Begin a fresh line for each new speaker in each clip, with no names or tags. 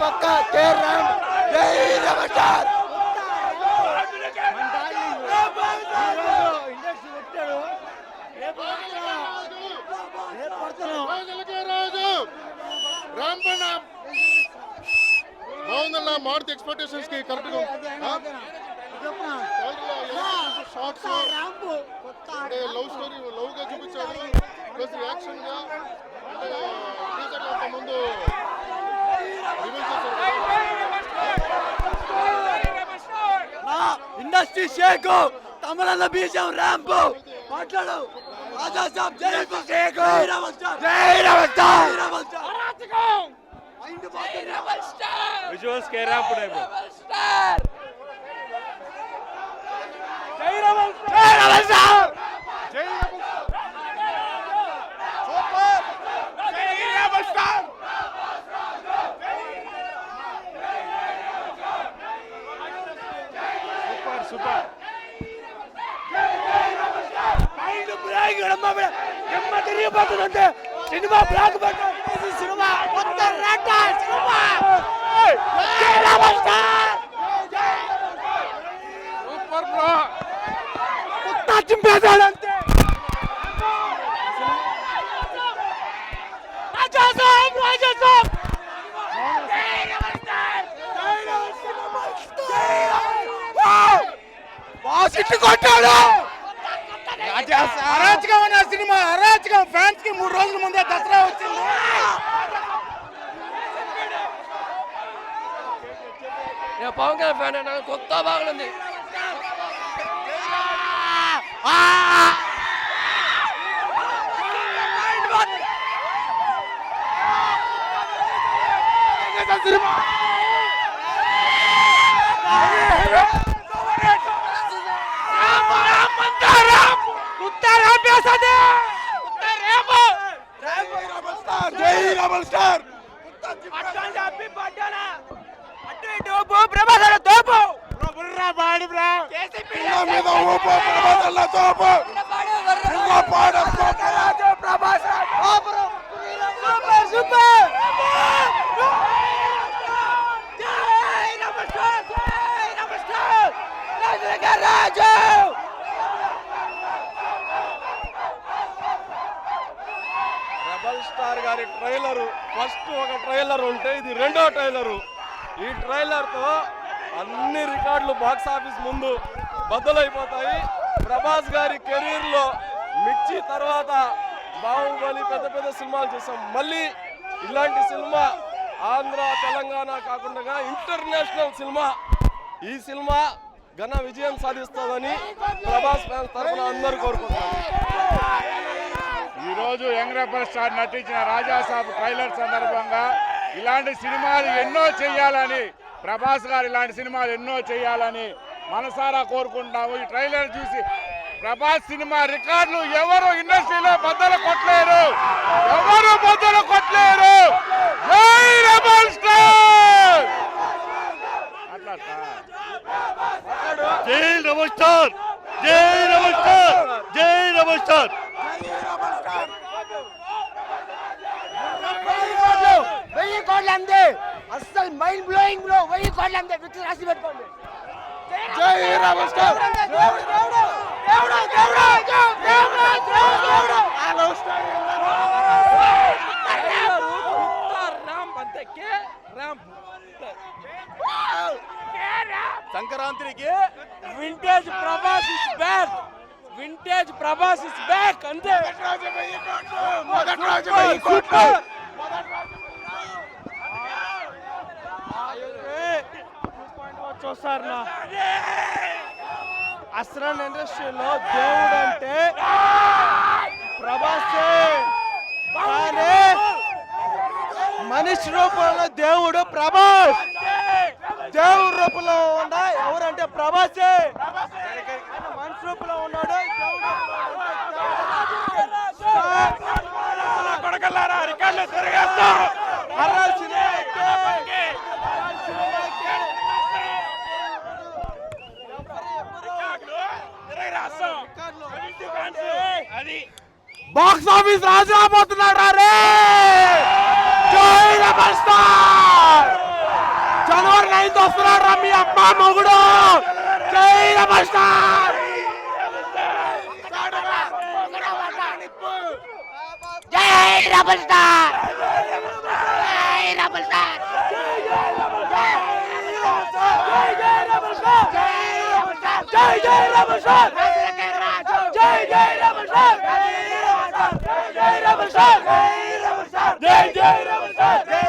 పక్క జై రామ్ జై ఇండస్ట్రీ పెట్టాడు రేపు రేపు పడుతున్నాం
రోజులకే రోజు రాంపన్న బాగుందన్న మారుతి ఎక్స్పెక్టేషన్స్కి కరెక్ట్గా షార్ట్స్ అంటే లవ్ స్టోరీ లవ్గా చూపించాడు. ప్లస్ యాక్షన్గా. ముందు.
ఇండస్ట్రీ షేక్ తమలన్న బీజం ర్యాంప్. మాట్లాడు. రాజా సాబ్ జై షేక్ జై
విజువల్స్ కేరా అప్పుడే
జై రెబల్ జై రెబల్ స్టార్
జై
జై rebel star
super super
mind break ఎడమ ఎమ్మ తిరిగిపోతుందంటే సినిమా బ్లాక్ బస్టర్ ఇది సినిమా కొత్త రేట సినిమా జై రెబల్ స్టార్
సూపర్ బ్రో
కొత్త చింపేశాడంతే కొట్టాడు.
అరాచకం అన్న సినిమా అరాచకం. ఫ్యాన్స్కి మూడు రోజుల ముందే దసరా వచ్చింది.
నేను పవన్ కళ్యాణ్ ఫ్యాన్ కొత్త బాగుంది.
జై రెబల్ స్టార్ పిల్ల మీద ఊపు ప్రభాసల్ల తోపు పిల్ల పాడ Raju Prabhas super super Raju
rebel star గారి ట్రైలర్ ఫస్ట్ ఒక ట్రైలర్ ఉంటే ఇది రెండో ట్రైలరు. ఈ ట్రైలర్తో అన్ని రికార్డులు బాక్స్ ఆఫీస్ ముందు బద్దలైపోతాయి. ప్రభాస్ గారి కెరీర్లో మిర్చి తర్వాత బాహుబలి పెద్ద పెద్ద సినిమాలు చూసాం మళ్ళీ ఇలాంటి సినిమా ఆంధ్ర తెలంగాణ కాకుండా ఇంటర్నేషనల్ సినిమా. ఈ సినిమా ఘన విజయం సాధిస్తుందని ప్రభాస్ ఫ్యాన్స్ తరఫున అందరూ కోరుకుంటున్నారు.
ఈ రోజు యంగ్ రెబల్ స్టార్ నటించిన రాజాసాబ్ ట్రైలర్ సందర్భంగా ఇలాంటి సినిమాలు ఎన్నో చేయాలని ప్రభాస్ గారు ఇలాంటి సినిమాలు ఎన్నో చేయాలని మనసారా కోరుకుంటాము. ఈ ట్రైలర్ చూసి ప్రభాస్ సినిమా రికార్డులు ఎవరు ఇండస్ట్రీలో బద్దలు కొట్టలేరు? ఎవరు బద్దలు కొట్టలేరు? జై రెబల్ స్టార్!
జై రెబల్ స్టార్! జై రెబల్ స్టార్ జై రెబల్ స్టార్
వెయ్యి కోట్ల అందే అస్సలు మైండ్ బ్లోయింగ్ బ్లో వెయ్యి కోట్ల అందే విత్ రాసి పెట్టుకోండి.
సంక్రాంతికి
vintage Prabhas is back vintage Prabhas is back అంతే.
మొదటి రోజు వెయ్యి కోట్లు.
చూస్తారు నా అసలు ఇండస్ట్రీలో దేవుడు అంటే ప్రభాసే. కానీ మనిషి రూపంలో దేవుడు ప్రభాస్. దేవుడు రూపంలో ఉన్న ఎవరంటే ప్రభాసే. మనిషి రూపంలో ఉన్నాడు దేవుడు కొడకల్లారా రికార్డులు తిరగేస్తా హర్రర్ సినిమాకి హర్రర్ సినిమాకి బాక్స్ ఆఫీస్ రాజు రాబోతున్నాడు రే జై రెబల్ స్టార్
జనవరి నైన్త్ వస్తున్నాడు రా మీ అమ్మ మొగుడు జై రెబల్ స్టార్ జై రెబల్ స్టార్ జై రెబల్ స్టార్ జై జై రెబల్ స్టార్ జై జై రెబల్ జై జై జై జై జై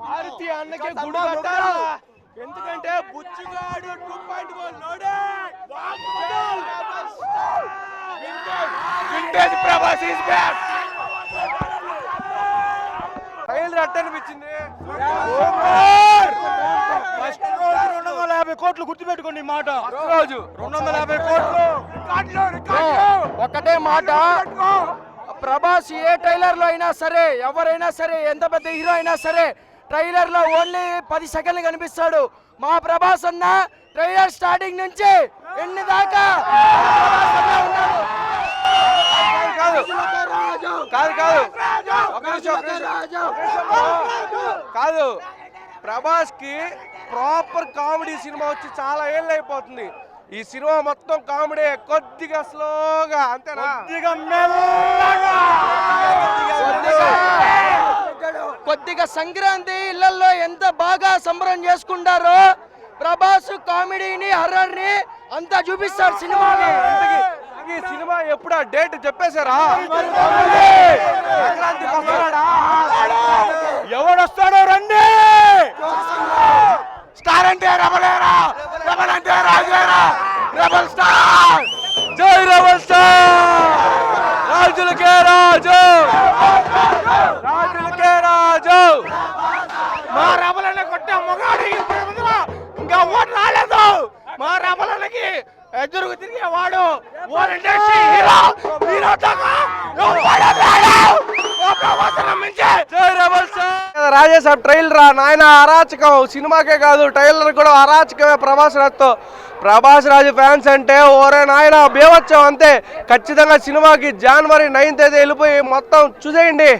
మారుతి అన్నకి గుడి కట్టాలా? ఎందుకంటే బుచ్చిగాడు two point vintage Prabhas is back!
అట్ట అనిపించింది
ఫస్ట్ రోజు రెండు వందల యాభై కోట్లు గుర్తుపెట్టుకోండి మాట.
రోజు. రెండు వందల యాభై కోట్లు.
ఒకటే మాట. ప్రభాస్ ఏ ట్రైలర్లో అయినా సరే ఎవరైనా సరే ఎంత పెద్ద హీరో అయినా సరే ట్రైలర్లో ఓన్లీ పది సెకండ్లు కనిపిస్తాడు. మా ప్రభాస్ అన్న ట్రైలర్ స్టార్టింగ్ నుంచి ఎన్ని దాకా.
కాదు కాదు కాదు. కాదు ప్రభాస్కి ప్రాపర్ కామెడీ సినిమా వచ్చి చాలా ఏళ్ళు అయిపోతుంది ఈ సినిమా మొత్తం కామెడీ కొద్దిగా స్లోగా అంతేనా?
కొద్దిగా మెల్లగా. కొద్దిగా సంక్రాంతి ఇళ్ళలో ఎంత బాగా సంబరం చేసుకుంటారో ప్రభాస్ కామెడీని హర్రర్ని అంతా చూపిస్తారు సినిమాని.
ఈ సినిమా ఎప్పుడు ఆ డేట్ చెప్పేశారా?
ఎవడొస్తాడో రండి! స్టార్ అంటే రబలేరా రెబల్ అంటే రాజేరా రెబల్ స్టార్
జై రెబల్ స్టార్ రాజులకే రాజు! రాజులకే రాజు!
మా రబలన్న కొట్టే మొగాడు ఇంకా ఓటు రాలేదు! మా రబలన్నకి ఎదురుకు తిరిగేవాడు ఓనంటే హీరో! హీరో దాకా ఎవడు మించి
రాజేశాబ్ ట్రైలర్ నాయన అరాచకం. సినిమాకే కాదు ట్రైలర్ కూడా అరాచకమే ప్రభాస్ రాజ్తో. ప్రభాస్ రాజు ఫ్యాన్స్ అంటే ఓరే నాయన బేవచ్చం అంతే. ఖచ్చితంగా సినిమాకి జనవరి నైన్త్ అయితే వెళ్ళిపోయి మొత్తం చూసేయండి.